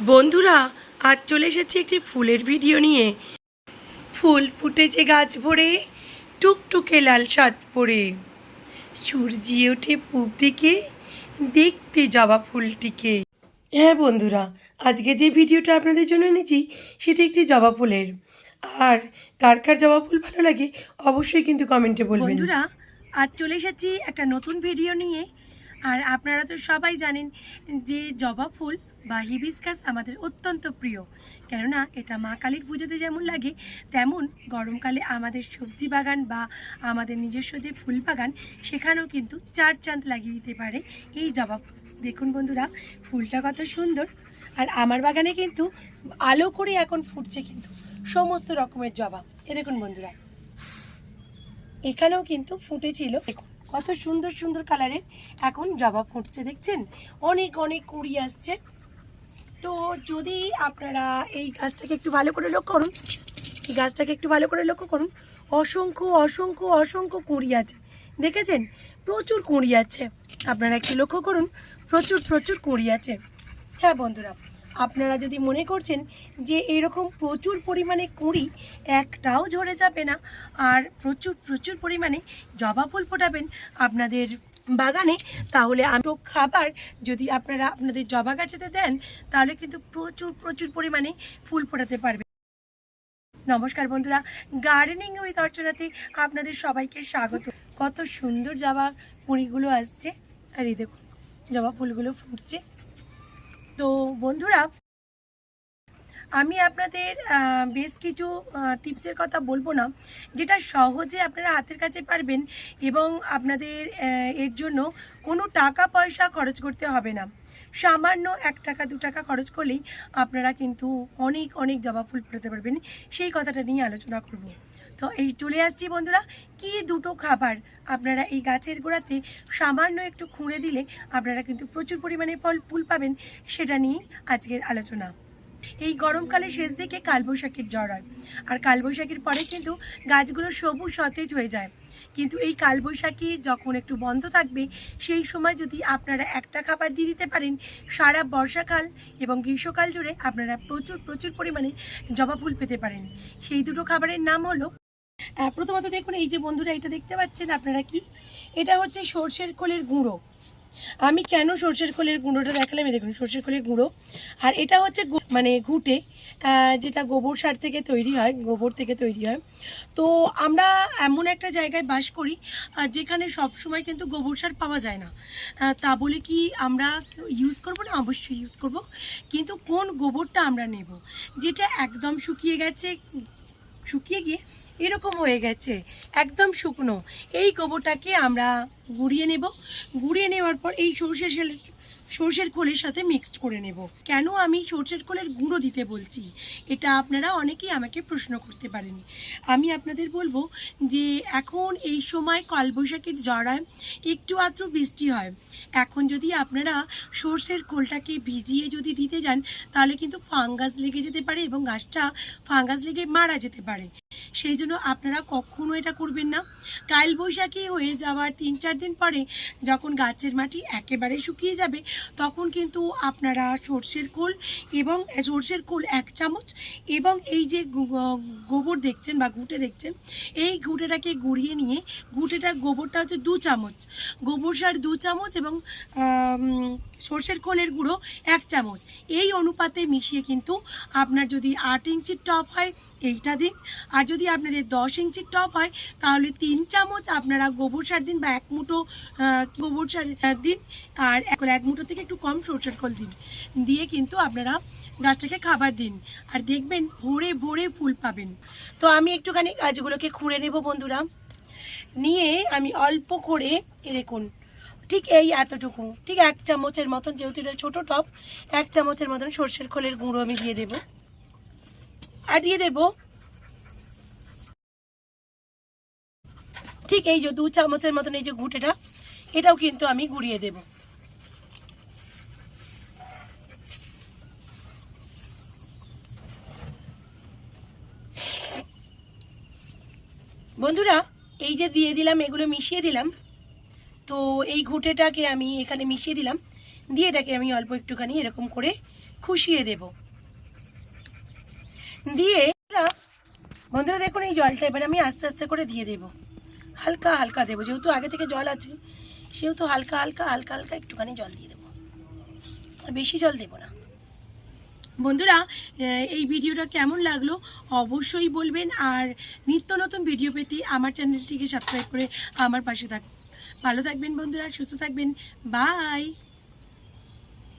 বন্ধুরা, আজ চলে এসেছি একটি ফুলের ভিডিও নিয়ে। ফুল ফুটেছে গাছ ভরে, টুকটুকে লাল সাজ পড়ে। সূর্যি ওঠে পূব দিকে, দেখতে জবা ফুলটিকে। হ্যাঁ বন্ধুরা, আজকে যে ভিডিওটা আপনাদের জন্য এনেছি, সেটি একটি জবা ফুলের। আর কার কার জবা ফুল ভালো লাগে, অবশ্যই কিন্তু কমেন্টে বলবেন। বন্ধুরা, আজ চলে এসেছি একটা নতুন ভিডিও নিয়ে। আর আপনারা তো সবাই জানেন যে জবা ফুল বা হিবিস্কাস আমাদের অত্যন্ত প্রিয়। কেননা এটা মা কালীর পুজোতে যেমন লাগে তেমন গরমকালে আমাদের সবজি বাগান বা আমাদের নিজস্ব যে ফুল বাগান সেখানেও কিন্তু চার চাঁদ লাগিয়ে দিতে পারে এই জবা ফুল। দেখুন বন্ধুরা ফুলটা কত সুন্দর। আর আমার বাগানে কিন্তু আলো করে এখন ফুটছে কিন্তু সমস্ত রকমের জবা। এ দেখুন বন্ধুরা এখানেও কিন্তু ফুটেছিল। দেখুন, কত সুন্দর সুন্দর কালারের এখন জবা ফুটছে দেখছেন? অনেক অনেক কুড়ি আসছে। তো যদি আপনারা এই গাছটাকে একটু ভালো করে লক্ষ্য করুন, এই গাছটাকে একটু ভালো করে লক্ষ্য করুন, অসংখ্য অসংখ্য অসংখ্য কুঁড়ি আছে। দেখেছেন? প্রচুর কুঁড়ি আছে। আপনারা একটু লক্ষ্য করুন, প্রচুর প্রচুর কুঁড়ি আছে। হ্যাঁ বন্ধুরা, আপনারা যদি মনে করছেন যে এরকম প্রচুর পরিমাণে কুঁড়ি একটাও ঝরে যাবে না, আর প্রচুর প্রচুর পরিমাণে জবা ফুল ফোটাবেন, আপনাদের বাগানে, তাহলে আরও খাবার যদি আপনারা আপনাদের জবা গাছেতে দেন, তাহলে কিন্তু প্রচুর প্রচুর পরিমাণে ফুল ফোটাতে পারবে। নমস্কার বন্ধুরা, গার্ডেনিং উইথ অর্চনাতে আপনাদের সবাইকে স্বাগত। কত সুন্দর জবা কুঁড়িগুলো আসছে। আর এই দেখুন, জবা ফুলগুলো ফুটছে। তো বন্ধুরা আমি আপনাদের বেশ কিছু টিপসের কথা বলব না, যেটা সহজে আপনারা হাতের কাছে পারবেন এবং আপনাদের এর জন্য কোনো টাকা পয়সা খরচ করতে হবে না। সামান্য এক টাকা, দু টাকা খরচ করলেই আপনারা কিন্তু অনেক অনেক জবা ফুল ফোটাতে পারবেন। সেই কথাটা নিয়ে আলোচনা করব। তো এই চলে আসছি বন্ধুরা, কি দুটো খাবার আপনারা এই গাছের গোড়াতে সামান্য একটু খুঁড়ে দিলে আপনারা কিন্তু প্রচুর পরিমাণে ফল, ফুল পাবেন, সেটা নিয়েই আজকের আলোচনা। এই গরমকালে শেষ দিকে কালবৈশাখীর জ্বর হয়। আর কালবৈশাখীর পরে কিন্তু গাছগুলো সবুজ, সতেজ হয়ে যায়। কিন্তু এই কালবৈশাখী যখন একটু বন্ধ থাকবে, সেই সময় যদি আপনারা একটা খাবার দিয়ে দিতে পারেন, সারা বর্ষাকাল এবং গ্রীষ্মকাল জুড়ে আপনারা প্রচুর প্রচুর পরিমাণে জবা ফুল পেতে পারেন। সেই দুটো খাবারের নাম হলো প্রথমত দেখুন, এই যে বন্ধুরা এটা দেখতে পাচ্ছেন আপনারা কি? এটা হচ্ছে সর্ষের খোলের গুঁড়ো। আমি কেন সর্ষের খোলের গুঁড়োটা দেখালাম? দেখুন, সর্ষের খোলের গুঁড়ো। আর এটা হচ্ছে মানে ঘুটে যেটা গোবর সার থেকে তৈরি হয়, গোবর থেকে তৈরি হয়। তো আমরা এমন একটা জায়গায় বাস করি যেখানে সব সময় কিন্তু গোবর সার পাওয়া যায় না। তা বলে কি আমরা ইউজ করব না? অবশ্যই ইউজ করব। কিন্তু কোন গোবরটা আমরা নেব? যেটা একদম শুকিয়ে গেছে, শুকিয়ে গিয়ে এরকম হয়ে গেছে, একদম শুকনো। এই গোবরটাকে আমরা গুঁড়িয়ে নেব। গুঁড়িয়ে নেওয়ার পর এই সর্ষের সর্ষের খোলের সাথে মিক্সড করে নেব। কেন আমি সর্ষের খোলের গুঁড়ো দিতে বলছি? এটা আপনারা অনেকেই আমাকে প্রশ্ন করতে পারেন। আমি আপনাদের বলব যে এখন এই সময় কালবৈশাখীর জড়ায় একটু আধটু বৃষ্টি হয়। এখন যদি আপনারা সর্ষের খোলটাকে ভিজিয়ে যদি দিতে যান, তাহলে কিন্তু ফাঙ্গাস লেগে যেতে পারে এবং গাছটা ফাঙ্গাস লেগে মারা যেতে পারে। সেই জন্য আপনারা কখনো এটা করবেন না। কাল বৈশাখী হয়ে যাওয়ার তিন চার দিন পরে যখন গাছের মাটি একেবারে শুকিয়ে যাবে, তখন কিন্তু আপনারা সর্ষের খোল এবং, সর্ষের খোল এক চামচ এবং এই যে গোবর দেখছেন বা ঘুঁটে দেখছেন, এই ঘুঁটেটাকে গুঁড়িয়ে নিয়ে, ঘুঁটেটার গোবরটা হচ্ছে দু চামচ। গোবর সার দু চামচ এবং সর্ষের খোলের গুঁড়ো এক চামচ। এই অনুপাতে মিশিয়ে কিন্তু আপনার যদি আট ইঞ্চির টপ হয় এইটা দিন। আর যদি আপনাদের দশ ইঞ্চির টপ হয়, তাহলে তিন চামচ আপনারা গোবর সার দিন বা এক মুঠো গোবর সার দিন। আর এক এক মুঠো থেকে একটু কম সরষের খোল দিন। দিয়ে কিন্তু আপনারা গাছটাকে খাবার দিন। আর দেখবেন ভোরে ভোরে ফুল পাবেন। তো আমি একটুখানি গাছগুলোকে খুঁড়ে নেব বন্ধুরা। নিয়ে আমি অল্প করে দেখুন, ঠিক এই এতটুকু, ঠিক এক চামচের মতন, যেহেতু এটা ছোটো টপ, এক চামচের মতন সর্ষের খোলের গুঁড়ো আমি দিয়ে দেব। আর দিয়ে দেব। ঠিক এই যে দু চামচের মতন এই যে ঘুঁটেটা, এটাও কিন্তু আমি গুঁড়িয়ে দেব। বন্ধুরা, এই যে দিয়ে দিলাম, এগুলো মিশিয়ে দিলাম। তো এই ঘুঁটেটাকে আমি এখানে মিশিয়ে দিলাম। দিয়ে এটাকে আমি অল্প একটুখানি এরকম করে খুশিয়ে দেব। দিয়ে বন্ধুরা দেখুন এই জলটা, এবার আমি আস্তে আস্তে করে দিয়ে দেব। হালকা হালকা দেবো, যেহেতু আগে থেকে জল আছে, সেহেতু হালকা হালকা হালকা হালকা একটুখানি জল দিয়ে দেবো। আর বেশি জল দেবো না। বন্ধুরা এই ভিডিওটা কেমন লাগল অবশ্যই বলবেন, আর নিত্য নতুন ভিডিও পেতে আমার চ্যানেলটিকে সাবস্ক্রাইব করে আমার পাশে থাকুন। ভালো থাকবেন বন্ধুরা, সুস্থ থাকবেন, বাই!